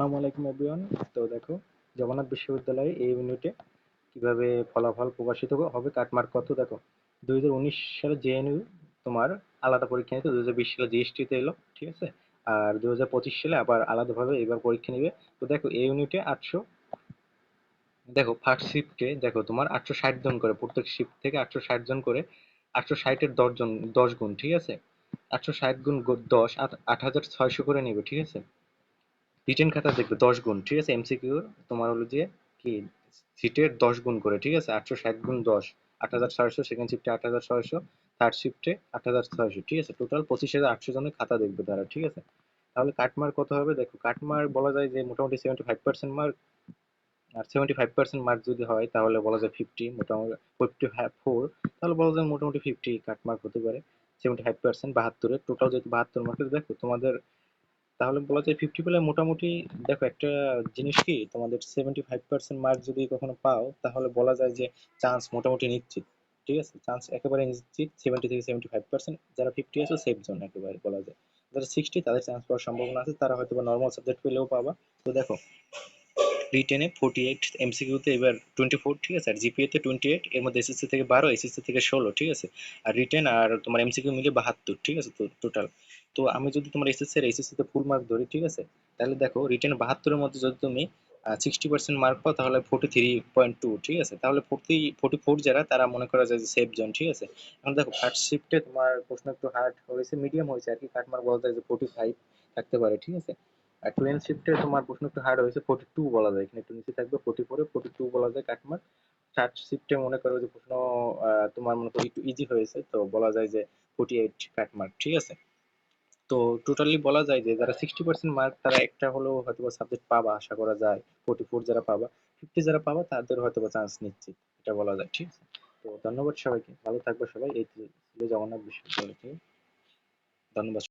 আসসালামু আলাইকুম এভরিওয়ান তো দেখো, জগন্নাথ বিশ্ববিদ্যালয়ে এই ইউনিটে কীভাবে ফলাফল প্রকাশিত হবে কাটমার্ক কত, দেখো, দুই সালে জেএনইউ তোমার আলাদা পরীক্ষা নিতে, দুই সালে জিএসটিতে এলো, ঠিক আছে? আর দুই সালে আবার আলাদাভাবে এবার পরীক্ষা নেবে। তো দেখো, এই ইউনিটে আটশো, দেখো ফার্স্ট শিফটে দেখো, তোমার আটশো ষাট জন করে, প্রত্যেক শিফট থেকে আটশো ষাট জন করে, আটশো ষাটের দশ জন, দশ গুণ, ঠিক আছে? আটশো ষাট গুণ দশ আট হাজার ছয়শো করে নেবে, ঠিক আছে? রিটেন খাতা দেখবে, দশ গুণ, ঠিক আছে? এমসিকিউর তোমার হলো যে কি সিটের দশ গুণ করে, ঠিক আছে? আটশো ষাট গুণ দশ, আট হাজার ছয়শো সেকেন্ড শিফটে আট হাজার ছয়শো থার্ড শিফটে আট হাজার ছয়শো, ঠিক আছে? টোটাল পঁচিশ হাজার আটশো জনের খাতা দেখবে তারা, ঠিক আছে? তাহলে কাটমার্ক কত হবে? দেখো কাটমার্ক বলা যায় যে মোটামুটি সেভেন্টি ফাইভ পার্সেন্ট মার্ক আর সেভেন্টি ফাইভ পার্সেন্ট মার্ক যদি হয়, তাহলে বলা যায় ফিফটি মোটামুটি ফিফটি ফোর তাহলে বলা যায় মোটামুটি ফিফটি কাটমার্ক হতে পারে সেভেন্টি ফাইভ পার্সেন্ট বাহাত্তরে টোটাল যেহেতু বাহাত্তর মার্কের দেখো তোমাদের তাহলে বলা যায় ফিফটি পেলে মোটামুটি দেখো একটা জিনিস কি তোমাদের সেভেন্টি ফাইভ পার্সেন্ট মার্ক যদি কখনো পাও, তাহলে বলা যায় যে চান্স মোটামুটি নিশ্চিত, ঠিক আছে? চান্স একেবারে নিশ্চিত সেভেন্টি থেকে সেভেন্টি ফাইভ পার্সেন্ট যারা ফিফটি আছে সেফ জোন একেবারে বলা যায়। যারা সিক্সটি তাদের চান্স পাওয়ার সম্ভাবনা আছে, তারা হয়তো বা নর্মাল সাবজেক্ট পেলেও পাবা। তো দেখো রিটেনে ফোর্টি এইট এমসিকিউতে এবার টোয়েন্টি ফোর ঠিক আছে? আর জিপিএতে টোয়েন্টি এইট এর মধ্যে এসএসসি থেকে বারো এসএসসি থেকে ষোলো, ঠিক আছে? আর রিটেন আর তোমার এমসিকিউ মিলে বাহাত্তর, ঠিক আছে? তো টোটাল তো আমি যদি তোমার এসএসসি আর এসএসসি তে ফুল মার্ক ধরি, ঠিক আছে? তাহলে দেখো রিটেন বাহাত্তরের মধ্যে যদি তুমি সিক্সটি পার্সেন্ট মার্ক পাও, তাহলে ফোর্টি থ্রি পয়েন্ট টু ঠিক আছে? তাহলে ফোর্টি ফোর্টি ফোর যারা, তারা মনে করা যায় যে সেফ জোন ঠিক আছে? এখন দেখো ফার্স্ট শিফটে তোমার প্রশ্ন একটু হার্ড হয়েছে মিডিয়াম হয়েছে, আর কি কাট মার্ক বলা যায় যে ফোর্টি ফাইভ থাকতে পারে, ঠিক আছে? আর শিফটে তোমার প্রশ্ন একটু হার্ড হয়েছে ফোর্টি টু বলা যায়। এখানে একটু নিচে থাকবে ফোর্টি ফোরে ফোর্টি টু বলা যায় কাটমার্ক থার্ড শিফটে মনে করো যে প্রশ্ন তোমার মনে করো একটু ইজি হয়েছে, তো বলা যায় যে ফোর্টি এইট কাটমার্ক ঠিক আছে? তো টোটালি বলা যায় যে যারা সিক্সটি পার্সেন্ট মার্ক তারা একটা হলেও হয়তো সাবজেক্ট পাবা, আশা করা যায়। ফোর্টি ফোর যারা পাবা ফিফটি যারা পাবা, তাদের হয়তো চান্স নিচ্ছে এটা বলা যায়, ঠিক আছে? তো ধন্যবাদ সবাইকে, ভালো থাকবে সবাই। এই ছিল জগন্নাথ বিশ্ববিদ্যালয় থেকে। ধন্যবাদ